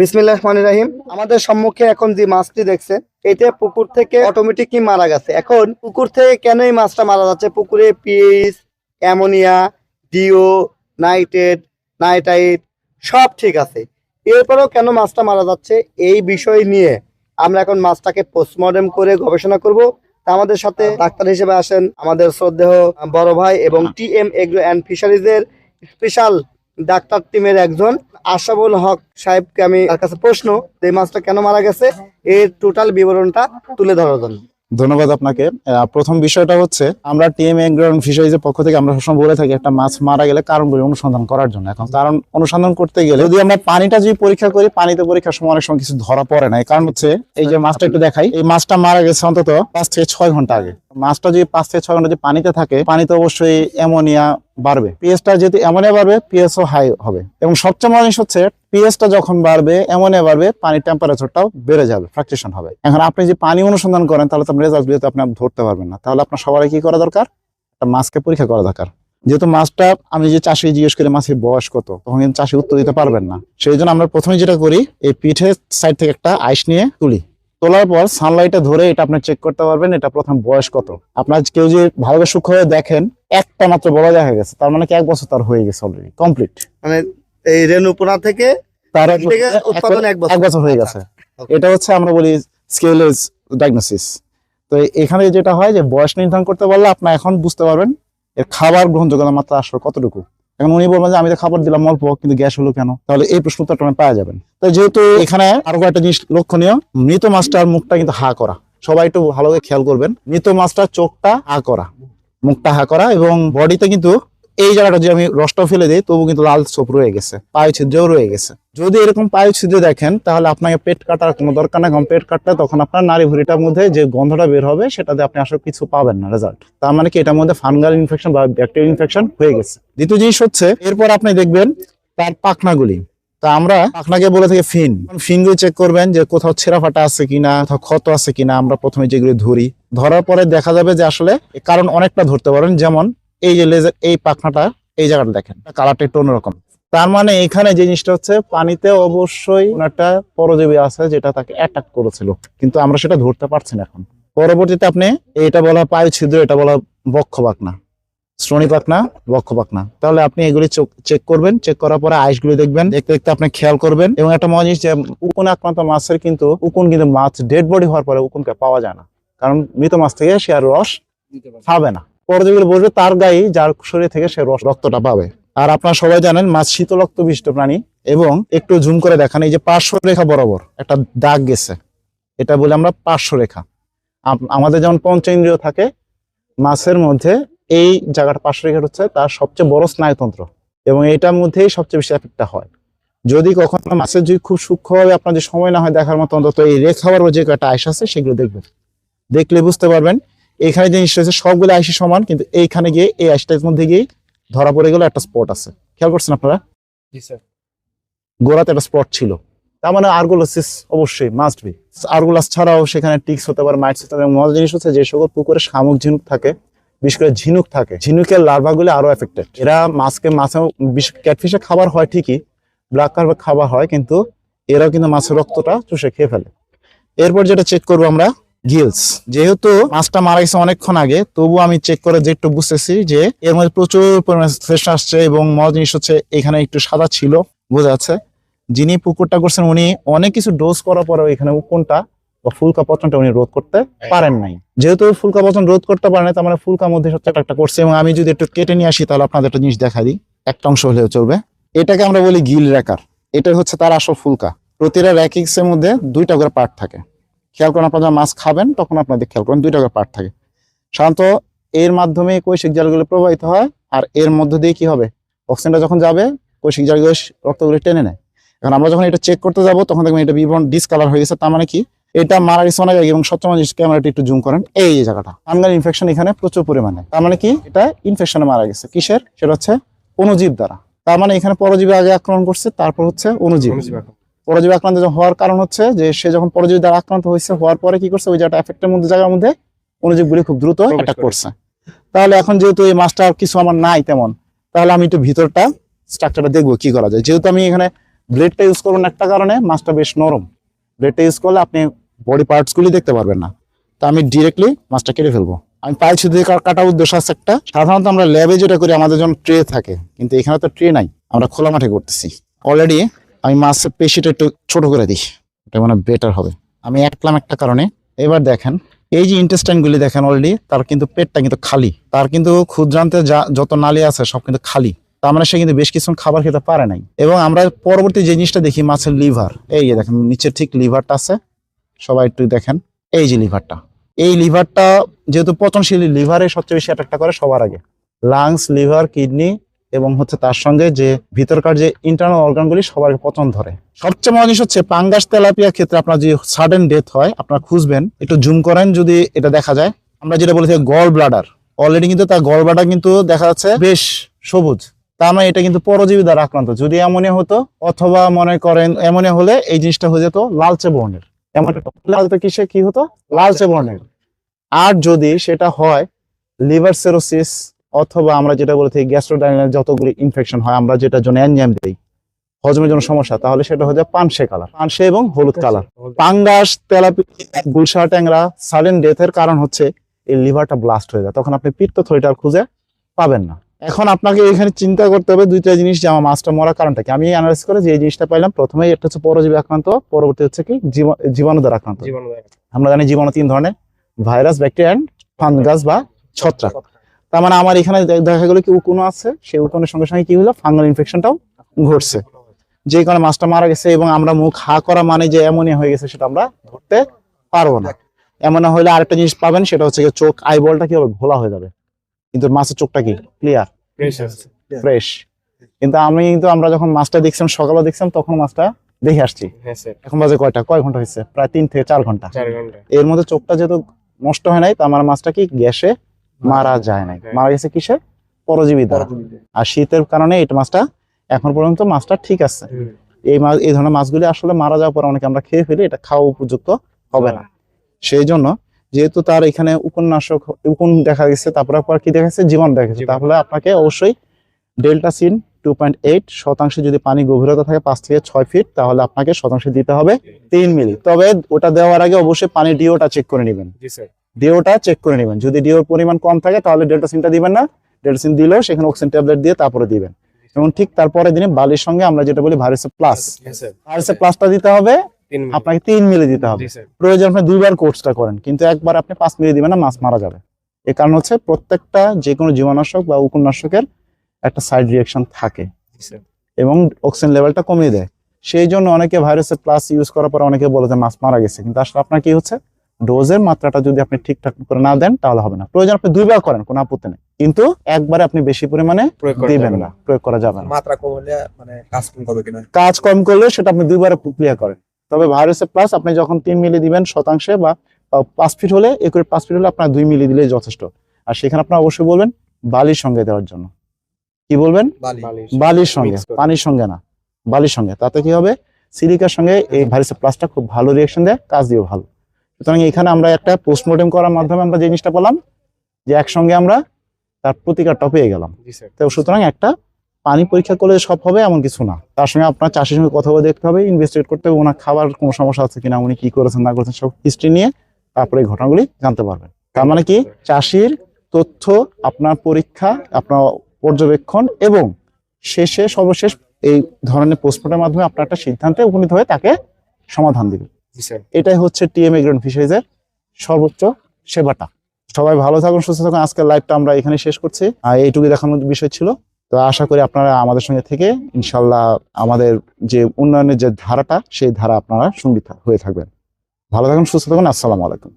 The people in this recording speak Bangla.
বিসমিল্লাহ রহমান রাহিম আমাদের সম্মুখে এখন যে মাছটি দেখছে এটা পুকুর থেকে অটোমেটিকই মারা গেছে। এখন পুকুর থেকে কেন এই মাছটা মারা যাচ্ছে? পুকুরে pH, ammonia, DO, nitrate, nitrite, সব ঠিক আছে। এরপরেও কেন মাছটা মারা যাচ্ছে? এই বিষয় নিয়ে আমরা এখন মাছটাকে পোস্টমর্টম করে গবেষণা করব। আমাদের সাথে ডাক্তার হিসেবে আসেন আমাদের শ্রদ্ধেয় বড় ভাই এবং টি এম এগ্রো অ্যান্ড ফিশারিজের স্পেশাল ডাক্তার টিমের একজন আশাবুল হক সাহেবকে আমি তার কাছে প্রশ্ন এই মাছটা কেন মারা গেছে? এর টোটাল বিবরণটা তুলে ধরার জন্য। ধন্যবাদ আপনাকে। প্রথম বিষয়টা হচ্ছে, আমরা টিএম এগ্রাউন্ড ফিশারিজের পক্ষ থেকে আমরা সবসময় বলে থাকি, একটা মাছ মারা গেলে কারণগুলি অনুসন্ধান করার জন্য। এখন কারণ অনুসন্ধান করতে গেলে যদি আমরা পানিটা যদি পরীক্ষা করি, পানিতে পরীক্ষার সময় অনেক সময় কিছু ধরা পড়ে না। কারণ হচ্ছে, এই যে মাছটা একটু দেখাই, এই মাছটা মারা গেছে অন্তত পাঁচ থেকে ছয় ঘণ্টা আগে। মাছটা যদি পাঁচ থেকে ছয় ঘণ্টা যদি পানিতে থাকে, পানিতে অবশ্যই অ্যামোনিয়া বাড়বে। পিএসটা যেহেতু অ্যামোনিয়া বাড়বে, পিএসও হাই হবে। এবং সবচেয়ে মজা জিনিস হচ্ছে, পিএসটা যখন বাড়বে, অ্যামোনিয়া বাড়বে, পানির টেম্পারেচারটাও বেড়ে যাবে ফ্লাকচুয়েশন হবে। এখন আপনি যে পানি অনুসন্ধান করেন, তাহলে তো রেজাল্ট যেহেতু আপনি ধরতে পারবেন না। তাহলে আপনার সবারই কি করা দরকার? একটা মাছকে পরীক্ষা করা দরকার। যেহেতু মাছটা আমি যে চাষি জিজ্ঞেস করি মাছের বয়স কত? তখন কিন্তু চাষি উত্তর দিতে পারবেন না। সেই জন্য আমরা প্রথমে যেটা করি, এই পিঠের সাইড থেকে একটা আইস নিয়ে তুলি। তোলার পর সানলাইটে ধরে এটা আপনি চেক করতে পারবেন এটা প্রথম বয়স কত। আপনার কেউ যে ভালোভাবে সূক্ষ্ম হয়ে দেখেন একটা মাত্র বড় দেখা গেছে তার মানে কি এক বছর তার হয়ে গেছে অলরেডি কমপ্লিট মানে এই রেণুপোনা থেকে তার উৎপাদন এক বছর। এক বছর হয়ে গেছে। এটা হচ্ছে আমরা বলি স্কেলেজ ডায়াগনোসিস তো এখানে যেটা হয় যে বয়স নির্ধারণ করতে পারলে আপনি এখন বুঝতে পারবেন এর খাবার গ্রহণযোগ্যতা মাত্রা আসলে কতটুকু। এখন উনি বলবেন যে, আমি তো খাবার দিলাম অল্প, কিন্তু গ্যাস হলো কেন? তাহলে এই প্রশ্ন তো পাওয়া যাবেন। তো যেহেতু এখানে আরও কয়েকটা জিনিস লক্ষণীয়, মৃত মাছটার মুখটা কিন্তু হা করা। সবাই একটু ভালো করে খেয়াল করবেন, মৃত মাছটার চোখটা হা করা, মুখটা হা করা এবং বডিতে কিন্তু এই জায়গাটা যে আমি রসটা ফেলে দিই তবু কিন্তু লাল ছোপ রয়ে গেছে পায়ু ছিদ্রও রয়ে গেছে। যদি এরকম পায়ু ছিদ্র দেখেন, তাহলে আপনাকে পেট কাটার কোনো দরকার নাই, কারণ পেট কাটলে তখন আপনার নারী ভুড়িটার মধ্যে যে গন্ধটা বের হবে, সেটাতে আপনি আসলে কিছু পাবেন না রেজাল্ট তার মানে কি, এটার মধ্যে ফাঙ্গাল ইনফেকশন বা ব্যাকটেরিয়াল ইনফেকশন হয়ে গেছে। দ্বিতীয় জিনিস হচ্ছে, এরপর আপনি দেখবেন তার পাখনাগুলি। তা আমরা পাখনাকে বলে থাকি ফিন। ফিনগুলো চেক করবেন যে কোথাও ছেঁড়া ফাটা আছে কিনা, কোথাও ক্ষত আছে কিনা, আমরা প্রথমে যেগুলো ধরি। ধরার পরে দেখা যাবে যে আসলে, কারণ অনেকটা ধরতে পারেন, যেমন এই যে লেজার এই পাখনাটা এই জায়গাটা দেখেন কালারটা একটু অন্যরকম। তার মানে এখানে যে জিনিসটা হচ্ছে পানিতে অবশ্যই একটা পরজীবী আছে যেটা তাকে অ্যাটাক করেছিল কিন্তু আমরা সেটা ধরতে পারছি না এখন। পরবর্তীতে আপনি এটা বলা পায়ু ছিদ্র এটা বলা বক্ষ পাকনা শ্রোণী পাকনা বক্ষ পাকনা তাহলে আপনি এগুলি চেক করবেন চেক করার পরে আইসগুলি দেখবেন দেখতে দেখতে আপনি খেয়াল করবেন। এবং একটা মজা জিনিস যে উকুন আক্রান্ত মাছের কিন্তু উকুন কিন্তু মাছ ডেড বডি হওয়ার পরে উকুনকে পাওয়া যায় না। কারণ মৃত মাছ থেকে সে আর রস পাবে না। পরজীবীগুলো বসবে তার গায়ে যার শরীর থেকে সে রক্তটা পাবে। আর আপনারা সবাই জানেন মাছ শীতলক্ত বিশিষ্ট প্রাণী এবং একটু জুম করে দেখান, এই যে পার্শ্ব রেখা বরাবর একটা দাগ গেছে। এটা বলে আমরা পার্শ্ব রেখা। আমাদের যেমন পঞ্চ ইন্দ্রিয় থাকে, মাছের মধ্যে এই জায়গাটা পার্শ্ব রেখা হচ্ছে তার সবচেয়ে বড় স্নায়ুতন্ত্র এবং এটার মধ্যেই সবচেয়ে বেশি এফেক্টটা হয়। যদি কখনো মাছের যদি খুব সূক্ষ্মভাবে আপনার যে সময় না হয় দেখার মতো, অন্তত এই রেখা বরাবর যে কয়েকটা আইস আছে সেগুলো দেখবেন। দেখলে বুঝতে পারবেন এখানে যে জিনিসটা হচ্ছে সবগুলো আইসি সমান কিন্তু এইখানে গিয়ে এই আইসটার মধ্যে গিয়ে ধরা পড়ে গেল একটা স্পট আছে। খেয়াল করছেন আপনারা? গোড়াতে একটা স্পট ছিল। তার মানে আর্গোলোসিস অবশ্যই মাস্ট বি আর্গোলাস ছাড়াও সেখানে টিক্স হতে পারে মাইটস হতে পারে মজার জিনিস হচ্ছে যে সকল পুকুরে শামুক ঝিনুক থাকে বিশেষ করে ঝিনুক থাকে। ঝিনুকের লার্ভাগুলো আরও এফেক্টেড এরা মাছকে মাছে ক্যাটফিশে খাবার হয় ঠিকই ব্ল্যাক কার্ভে খাবার হয় কিন্তু এরাও কিন্তু মাছের রক্তটা চুষে খেয়ে ফেলে। এরপর যেটা চেক করব আমরা গিলস যেহেতু মাছটা মারা গেছে অনেকক্ষণ আগে তবু আমি চেক করে যে একটু বুঝতেছি যে এর মধ্যে প্রচুর পরিমাণে ফ্রেশ আসছে এবং মজার জিনিস হচ্ছে এখানে একটু সাদা ছিল বোঝা যাচ্ছে। যিনি পুকুরটা করছেন উনি অনেক কিছু ডোজ করার পরেও এখানে উকুনটা বা ফুলকা পচনটা উনি রোধ করতে পারেন নাই। যেহেতু ফুলকা পচন রোধ করতে পারেন না তার মানে ফুলকার মধ্যে সত্যি একটা করছে এবং আমি যদি একটু কেটে নিয়ে আসি তাহলে আপনাদের একটা জিনিস দেখা দিই। একটা অংশ হলেও চলবে। এটাকে আমরা বলি গিল রেকার এটা হচ্ছে তার আসল ফুলকা। প্রতিটা র্যাকিংস এর মধ্যে দুইটা করে পার্ট থাকে। খেয়াল করেন আপনারা মাছ খাবেন, তখন আপনাদের খেয়াল করেন দুইটা করে পার্ট থাকে। সাধারণত এর মাধ্যমে কৈশিক জালগুলো প্রবাহিত হয়, আর এর মধ্য দিয়ে কি হবে? অক্সিজেনটা যখন যাবে, কৈশিক জালগুলো রক্তগুলো টেনে নেয়। এখন আমরা যখন এটা চেক করতে যাব, তখন দেখবেন এটা বিবরণ ডিসকালার হয়ে গেছে, তার মানে কি? এটা মারা গেছে অনেক আগে এবং সবচেয়ে জিনিস ক্যামেরাটা একটু জুম করেন। এই জায়গাটা ফাঙ্গাল ইনফেকশন এখানে প্রচুর পরিমাণে। তার মানে কি? এটা ইনফেকশনে মারা গেছে। কিসের? সেটা হচ্ছে অনুজীব দ্বারা। তার মানে এখানে পরজীবী আগে আক্রমণ করছে, তারপর হচ্ছে অনুজীব পরজীবী আক্রান্ত হওয়ার কারণ হচ্ছে যে সে যখন পরজীবী দ্বারা আক্রান্ত হয়েছে হওয়ার পরে কি করছে? ওই জায়গাটা এফেক্টের মধ্যে জায়গার মধ্যে অনুজীবগুলি খুব দ্রুত অ্যাটাক করছে। তাহলে এখন যেহেতু এই মাছটা কিছু আমার নাই তেমন তাহলে আমি একটু ভিতরটা স্ট্রাকচারটা দেখব কি করা যায়। যেহেতু আমি এখানে ব্লেডটা ইউজ করুন একটা কারণে মাছটা বেশ নরম। ব্লেডটা ইউজ করলে আপনি বডি পার্টস গুলি দেখতে পারবেন না। তা আমি ডিরেক্টলি মাছটা কেটে ফেলব। আমি পাইল শুধু কাটার উদ্দেশ্য আছে একটা। সাধারণত আমরা ল্যাবে যেটা করি আমাদের জন্য ট্রে থাকে কিন্তু এখানে তো ট্রে নাই আমরা খোলা মাঠে করতেছি। অলরেডি আমি মাছের পেশিটা একটু ছোট করে দিই। এটা মানে বেটার হবে। আমি একলাম একটা কারণে। এবার দেখেন, এই যে ইন্টেস্টাইন গুলি দেখেন অলরেডি তার কিন্তু পেটটা কিন্তু খালি। তার কিন্তু ক্ষুদ্রান্তে যা, যত নালী আছে সব কিন্তু খালি। তার মানে সে কিন্তু বেশ কিছু খাবার খেতে পারে নাই। এবং আমরা পরবর্তী যে জিনিসটা দেখি, মাছের লিভার এই যে দেখেন নিচে ঠিক লিভারটা আছে। সবাই একটু দেখেন, এই যে লিভারটা এই লিভারটা যেহেতু পচনশীল লিভারে সবচেয়ে বেশি অ্যাটাকটা করে সবার আগে। লাংস লিভার কিডনি এবং হচ্ছে তার সঙ্গে যে ভিতরকার যে ইন্টারনাল অর্গানগুলি সবার পচন ধরে। সবচেয়ে মজা জিনিস হচ্ছে পাঙ্গাস তেলাপিয়ার ক্ষেত্রে আপনার যে সাডেন ডেথ হয়, আপনারা খুঁজবেন, একটু জুম করেন যদি এটা দেখা যায়। আমরা যেটা বলেছি গল ব্লাডার অলরেডি কিন্তু তার গল ব্লাডার কিন্তু দেখা যাচ্ছে বেশ সবুজ। তার মানে এটা কিন্তু পরজীবী দ্বারা আক্রান্ত। যদি এমনই হতো, অথবা মনে করেন এমনই হলে এই জিনিসটা হয়ে যেত লালচে বর্ণের। এমন কিসে? কি হতো? লালচে বর্ণের। আর যদি সেটা হয় লিভার সেরোসিস অথবা আমরা যেটা বলে থাকি গ্যাস্ট্রোডাইনাল যতগুলি ইনফেকশন হয় আমরা যেটার জন্য এনজাইম দিই হজমের জন্য সমস্যা তাহলে সেটা হয়ে যায় পানসে কালার পানসে এবং হলুদ কালার পাঙ্গাস তেলাপি গুলশা ট্যাংরা সাডেন ডেথের কারণ হচ্ছে এই লিভারটা ব্লাস্ট হয়ে যায় তখন আপনি পিত্ত থলিটা খুঁজে পাবেন না। এখন আপনাকে এখানে চিন্তা করতে হবে দুইটা জিনিস যে আমার মাছটা মরার কারণটা কি? আমি অ্যানালাইজ করে যে জিনিসটা পাইলাম প্রথমে একটা হচ্ছে পরজীবী আক্রান্ত পরবর্তী হচ্ছে কি? জীবা- জীবাণু দ্বারা আক্রান্ত। আমরা জানি জীবাণু তিন ধরনের ভাইরাস ব্যাকটেরিয়া অ্যান্ড ফাঙ্গাস বা ছত্রাক। তার মানে আমার এখানে দেখা গেলো কি উকুনো আছে সেই উকুনের সঙ্গে সঙ্গে কি হলো? ফাঙ্গাল ইনফেকশনটাও ঘটছে। যে কারণে মাছটা মারা গেছে এবং আমরা মুখ হা করা মানে যে এমনই হয়ে গেছে সেটা আমরা ধরতে পারব না। এমন হলে আরেকটা জিনিস পাবেন সেটা হচ্ছে চোখ আইবলটা কি হবে? ঘোলা হয়ে যাবে। কিন্তু মাছের চোখটা কি? ক্লিয়ার ফ্রেশ কিন্তু আমি কিন্তু আমরা যখন মাছটা দেখছিলাম সকালে দেখছিলাম তখন মাছটা দেখে আসছি। হ্যাঁ এখন বাজে কয়টা? কয় ঘণ্টা হয়েছে? প্রায় তিন থেকে চার ঘণ্টা। এর মধ্যে চোখটা যেহেতু নষ্ট হয় নাই তার আমার মাছটা কি গ্যাসে মারা যায় নাই। মারা গেছে কিসে পরজীবী দ্বারা। আর শীতের কারণে এই মাছটা এখন পর্যন্ত মাছটা ঠিক আছে। এই মাছ এই ধরনের মাছগুলি আসলে মারা যাওয়ার পর অনেকে আমরা খেয়ে ফেলি এটা খাওয়া উপযুক্ত হবে না। সেই জন্য যেহেতু তার এখানে উপন্যাসক উকুন দেখা গেছে তারপরে পর কি দেখা গেছে? জীবন দেখা গেছে। তাহলে আপনাকে অবশ্যই delta sin two point eight শতাংশে যদি পানি গভীরতা থাকে পাঁচ থেকে ছয় ফিট তাহলে আপনাকে শতাংশে দিতে হবে তিন মিলি। তবে ওটা দেওয়ার আগে অবশ্যই পানি ডিওটা চেক করে নেবেন। জি স্যার ডিওটা চেক করে নেবেন। যদি ডিওর পরিমাণ কম থাকে তাহলে ডেল্টা সিনটা দিবেন না। ডেল্টা সিন দিলেও সেখানে অক্সিজেন ট্যাবলেট দিয়ে তারপরে দিবেন। এবং ঠিক তারপরে দিনে বালির সঙ্গে আমরা যেটা বলি ভাইরাসে প্লাস ভাইরাসে প্লাসটা দিতে হবে আপনাকে তিন মিলি দিতে হবে। প্রয়োজন আপনি দুইবার কোর্সটা করেন কিন্তু একবার আপনি পাঁচ মিলি দিবেন না মাছ মারা যাবে। এর কারণ হচ্ছে প্রত্যেকটা যে কোনো জীবাণুনাশক বা উপন্যাসকের একটা সাইড রিয়াকশন থাকে। এবং অক্সিজেন লেভেলটা কমিয়ে দেয়। সেই জন্য অনেকে ভাইরাসের প্লাস ইউজ করার পর অনেকে বলে যে মাছ মারা গেছে কিন্তু আসলে আপনার কি হচ্ছে? ডোজের মাত্রাটা যদি আপনি ঠিকঠাক করে না দেন তাহলে হবে না। প্রয়োজন আপনি দুইবার করেন কোনো আপত্তি নেই। কিন্তু একবারে আপনি বেশি পরিমাণে দিবেন না প্রয়োগ করা যাবে না। মাত্রা কম হলে মানে কাজ কম হবে কিনা? কাজ কম করলে সেটা আপনি দুইবারে প্রক্রিয়া করেন। তবে ভাইরাসের প্লাস আপনি যখন তিন মিলি দিবেন শতাংশে বা পাঁচ ফিট হলে একুরে পাঁচ ফিট হলে আপনার দুই মিলি দিলেই যথেষ্ট। আর সেখানে আপনার অবশ্যই বলবেন বালির সঙ্গে দেওয়ার জন্য। কি বলবেন? বালির সঙ্গে। পানির সঙ্গে না বালির সঙ্গে। তাতে কি হবে? সিলিকার সঙ্গে এই ভাইরাসের প্লাসটা খুব ভালো রিয়াকশন দেয় কাজ দিও ভালো। সুতরাং এখানে আমরা একটা পোস্টমর্টেম করার মাধ্যমে আমরা যে জিনিসটা পেলাম যে একসঙ্গে আমরা তার প্রতিকারটা পেয়ে গেলাম। তো সুতরাং একটা পানি পরীক্ষা করলে সব হবে এমন কিছু না। তার সঙ্গে আপনার চাষির সঙ্গে কথা বলে দেখতে হবে ইনভেস্টিগেট করতে হবে ওনার খাবার কোনো সমস্যা আছে কিনা উনি কি করেছেন না করেছেন সব হিস্ট্রি নিয়ে তারপরে এই ঘটনাগুলি জানতে পারবেন। তার মানে কি? চাষির তথ্য আপনার পরীক্ষা আপনার পর্যবেক্ষণ এবং শেষে সর্বশেষ এই ধরনের পোস্টমর্টের মাধ্যমে আপনার একটা সিদ্ধান্তে উপনীত হয়ে তাকে সমাধান দিবে। এটাই হচ্ছে টিএম এগ্রন ফিশারিজের সর্বোচ্চ সেবাটা। সবাই ভালো থাকুন, সুস্থ থাকুন। আজকের লাইভটা আমরা এখানে শেষ করছি। আর এইটুকু দেখানোর বিষয় ছিল। তো আশা করি আপনারা আমাদের সঙ্গে থেকে ইনশাল্লাহ আমাদের যে উন্নয়নের যে ধারাটা, সেই ধারা আপনারা সংগীত হয়ে থাকবেন। ভালো থাকুন, সুস্থ থাকুন। আসসালামু আলাইকুম।